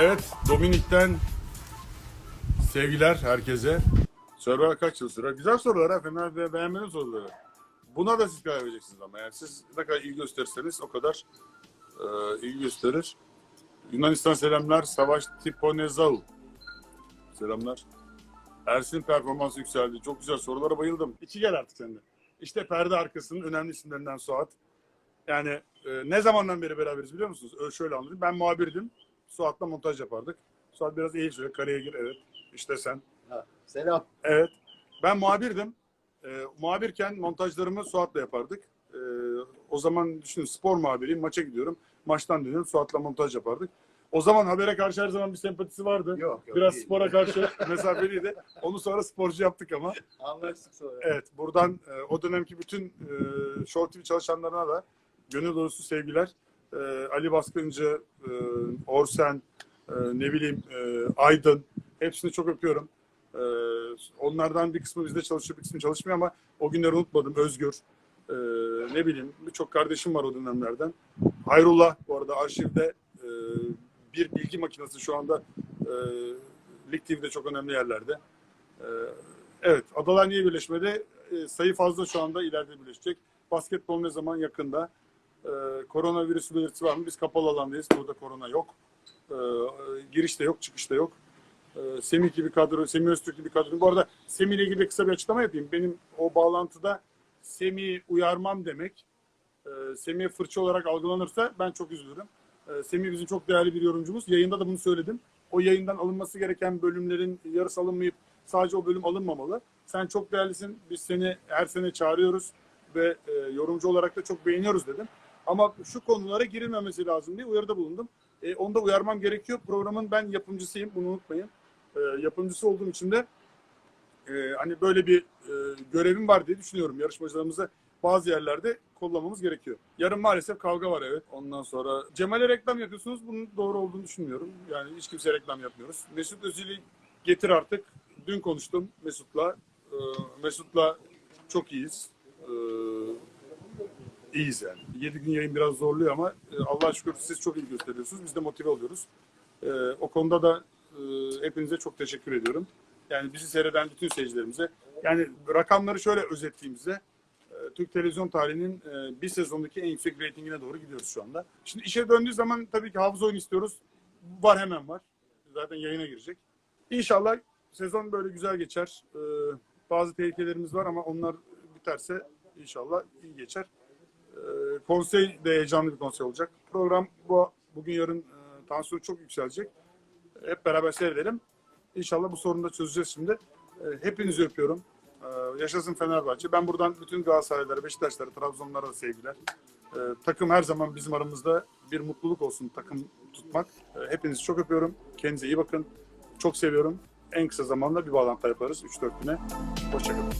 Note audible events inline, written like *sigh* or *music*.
Evet, Dominik'ten sevgiler herkese. Survivor kaç yıl sürer? Güzel sorular ha, fena be beğenmedim soruları. Buna da siz karar vereceksiniz ama yani siz ne kadar ilgi gösterirseniz o kadar e, ilgi gösterir. Yunanistan selamlar, Savaş Tiponezau. Selamlar. Ersin performansı yükseldi. Çok güzel sorulara bayıldım. İki gel artık sende. İşte perde arkasının önemli isimlerinden Suat. Yani e, ne zamandan beri beraberiz biliyor musunuz? Öyle şöyle anlatayım. Ben muhabirdim. Suat'la montaj yapardık. Suat biraz iyi söylüyor. Kareye gir evet. İşte sen. Ha, selam. Evet. Ben muhabirdim. E, muhabirken montajlarımı Suat'la yapardık. E, o zaman düşünün spor muhabiriyim. Maça gidiyorum. Maçtan dönüyorum. Suat'la montaj yapardık. O zaman habere karşı her zaman bir sempatisi vardı. Yok yok. Biraz değil. spora karşı *laughs* mesafeliydi. Onu sonra sporcu yaptık ama. Anlaştık sonra. Evet buradan e, o dönemki bütün e, Show TV çalışanlarına da gönül dolusu sevgiler. E, Ali Baskıncı, e, Orsen, e, ne bileyim e, Aydın hepsini çok öpüyorum. E, onlardan bir kısmı bizde çalışıyor, bir kısmı çalışmıyor ama o günleri unutmadım. Özgür, e, ne bileyim birçok kardeşim var o dönemlerden. Hayrullah bu arada arşivde e, bir bilgi makinesi şu anda e, Lig TV'de çok önemli yerlerde. E, Evet, adalar niye birleşmedi? Ee, sayı fazla şu anda ileride birleşecek. Basketbol ne zaman yakında? Ee, koronavirüs belirtisi var mı? Biz kapalı alandayız. Burada korona yok. Ee, giriş de yok, çıkış da yok. Ee, Semih gibi kadro, Semih Öztürk gibi kadro. Bu arada Semih ile ilgili kısa bir açıklama yapayım. Benim o bağlantıda Semih'i uyarmam demek, e, Semih'e fırça olarak algılanırsa ben çok üzülürüm. E, Semih bizim çok değerli bir yorumcumuz. Yayında da bunu söyledim. O yayından alınması gereken bölümlerin yarısı alınmayıp sadece o bölüm alınmamalı. Sen çok değerlisin. Biz seni her sene çağırıyoruz ve e, yorumcu olarak da çok beğeniyoruz dedim. Ama şu konulara girilmemesi lazım diye uyarıda bulundum. E, onu da uyarmam gerekiyor. Programın ben yapımcısıyım. Bunu unutmayın. E, yapımcısı olduğum için de e, hani böyle bir e, görevim var diye düşünüyorum. Yarışmacılarımızı bazı yerlerde kullanmamız gerekiyor. Yarın maalesef kavga var evet. Ondan sonra Cemal'e reklam yapıyorsunuz. Bunun doğru olduğunu düşünmüyorum. Yani hiç kimseye reklam yapmıyoruz. Mesut Özil'i getir artık. Dün konuştum Mesut'la. Ee, Mesut'la çok iyiyiz. Ee, iyiyiz yani. 7 gün yayın biraz zorluyor ama e, Allah'a şükür siz çok iyi gösteriyorsunuz. Biz de motive oluyoruz. Ee, o konuda da e, hepinize çok teşekkür ediyorum. Yani bizi seyreden bütün seyircilerimize. Yani rakamları şöyle özetleyeyim size. Ee, Türk televizyon tarihinin e, bir sezondaki en yüksek reytingine doğru gidiyoruz şu anda. Şimdi işe döndüğü zaman tabii ki hafıza oyunu istiyoruz. Var hemen var. Zaten yayına girecek. İnşallah sezon böyle güzel geçer. Ee, bazı tehlikelerimiz var ama onlar biterse inşallah iyi geçer. Ee, konsey de heyecanlı bir konsey olacak. Program bu bugün yarın e, çok yükselecek. Hep beraber seyredelim. İnşallah bu sorunu da çözeceğiz şimdi. Ee, hepinizi öpüyorum. Ee, yaşasın Fenerbahçe. Ben buradan bütün Galatasaraylara, Beşiktaşlara, Trabzonlara da sevgiler. Takım her zaman bizim aramızda bir mutluluk olsun takım tutmak. Ee, hepinizi çok öpüyorum. Kendinize iyi bakın. Çok seviyorum. En kısa zamanda bir bağlantı yaparız 3-4 güne. Hoşçakalın.